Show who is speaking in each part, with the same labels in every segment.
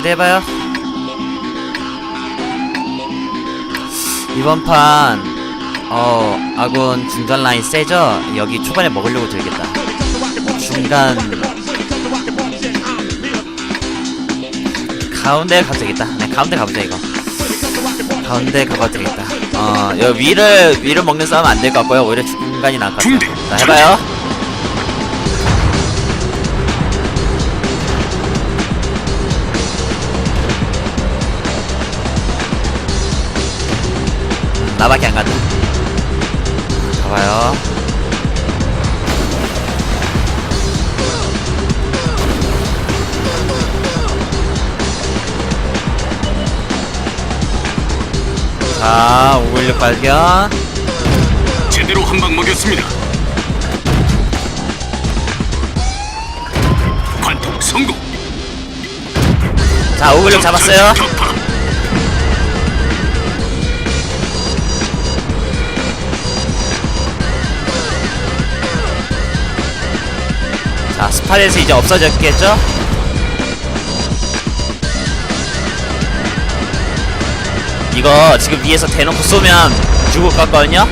Speaker 1: 기대해봐요. 이번 판, 어, 아군 중간 라인 세죠? 여기 초반에 먹으려고 들겠다. 중간, 가운데 가도 되겠다. 네, 가운데 가보자, 이거. 가운데 가봐도 되겠다. 어, 여기 위를, 위를 먹는 싸움 안 될 것 같고요. 오히려 중간이 나을 것 같아요. 자, 해봐요. 나밖에 안 간다. 가봐요. 자, 516 발견.
Speaker 2: 제대로 한 방 먹였습니다. 관통 성공.
Speaker 1: 자, 516 잡았어요. 스팟에서 이제 없어졌겠죠? 이거 지금 위에서 대놓고 쏘면 죽을 것 같거든요?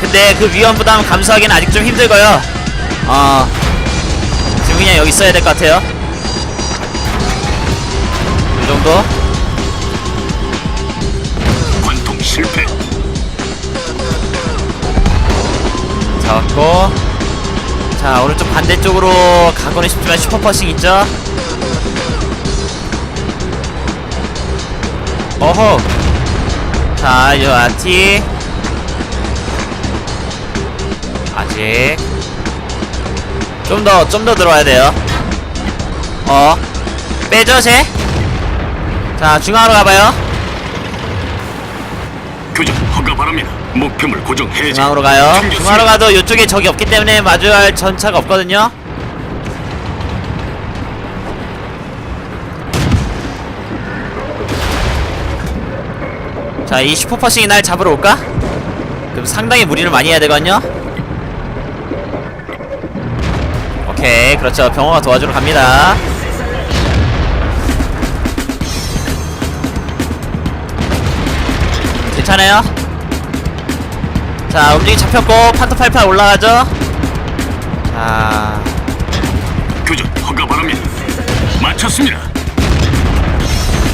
Speaker 1: 근데 그 위험 부담 감수하기는 아직 좀 힘들고요. 어, 지금 그냥 여기 있어야 될 것 같아요. 이 정도?
Speaker 2: 관통 실패.
Speaker 1: 잡았고. 자, 오른쪽 반대쪽으로 가고는 싶지만 슈퍼퍼싱 있죠? 어허. 자, 이 아티. 아직. 좀 더, 좀 더 들어와야 돼요. 어. 빼죠, 쟤? 자, 중앙으로 가봐요.
Speaker 2: 교전 허가 바랍니다. 목표물 고정 해제.
Speaker 1: 중앙으로 가요.
Speaker 2: 챙겼습니다.
Speaker 1: 중앙으로 가도 이쪽에 적이 없기 때문에 마주할 전차가 없거든요. 자, 이 슈퍼퍼싱이 날 잡으러 올까? 그럼 상당히 무리를 많이 해야 되거든요. 오케이, 그렇죠. 병호가 도와주러 갑니다. 괜찮아요? 자 움직임 잡혔고 판토 88 올라가죠 자
Speaker 2: 교전 허가 바랍니다. 마쳤습니다.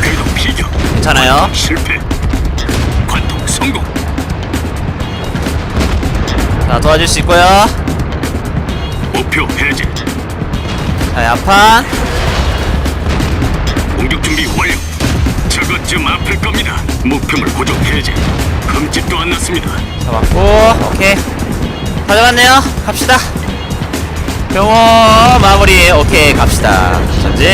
Speaker 2: 궤도 피격.
Speaker 1: 괜찮아요
Speaker 2: 실패. 관통 성공.
Speaker 1: 자 도와줄 수 있고요
Speaker 2: 목표 해제.
Speaker 1: 자 야판
Speaker 2: 공격 준비 완료. 저것 좀 아플 겁니다. 목표물 고정 해제. 흠집도 안 났습니다.
Speaker 1: 잡았고 오케이. 가져갔네요. 갑시다. 병호 마무리. 오케이 갑시다. 전진.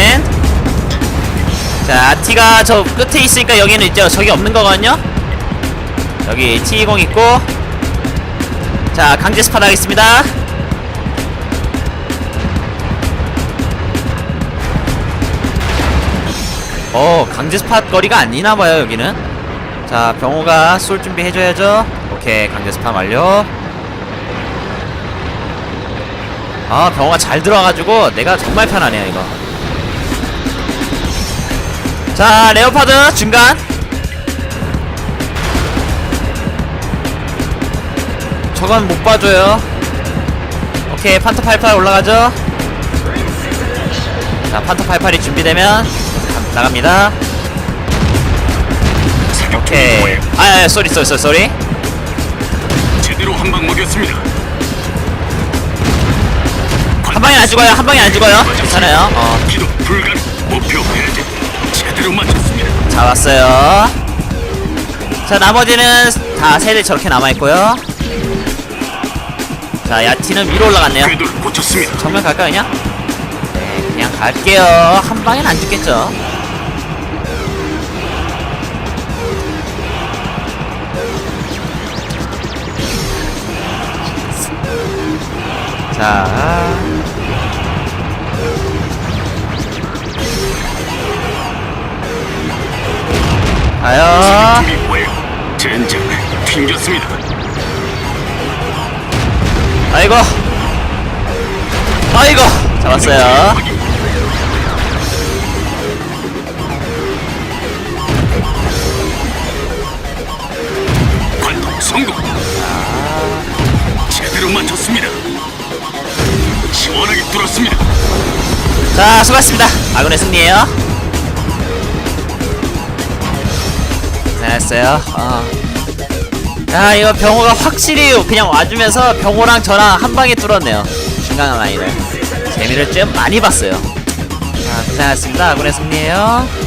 Speaker 1: 자 T가 저 끝에 있으니까 여기는 있죠 저기 없는 거거든요. 여기 T20 있고. 자 강제 스팟 하겠습니다 어 강제 스팟 거리가 아니나봐요 여기는. 자 병호가 쏠 준비 해줘야죠. 오케이 강제 스팟 완료. 아 병호가 잘 들어와가지고 내가 정말 편하네요 이거. 자 레오파드 중간. 저건 못 봐줘요. 오케이 판터 88 올라가죠 자 판터 88이 준비되면 가- 나갑니다 오케이 아야 쏘리 쏘리 쏘리 쏘리
Speaker 2: 제대로 한 방 먹였습니다.
Speaker 1: 한 방에 안 죽어요 한 방에 안 죽어요 괜찮아요 어
Speaker 2: 기도 불가능. 목표 해제. 제대로 맞췄습니다.
Speaker 1: 잡았어요 자 나머지는 다 세대 저렇게 남아 있고요 자 야티는 위로 올라갔네요
Speaker 2: 궤도를 고쳤습니다.
Speaker 1: 정면 갈까 그냥? 네 그냥 갈게요. 한 방엔 안 죽겠죠? 자. 가요.
Speaker 2: 튕겼습니다.
Speaker 1: 아이고. 아이고 잡았어요.
Speaker 2: 관통 성공. 아. 제대로 맞췄습니다. 시원하게 뚫었습니다.
Speaker 1: 자 수고하셨습니다. 아군의 승리예요. 잘했어요. 어. 야 이거 병호가 확실히 그냥 와주면서 병호랑 저랑 한 방에 뚫었네요. 중간 라인을 재미를 좀 많이 봤어요. 자 고생하셨습니다 아군의 승리예요.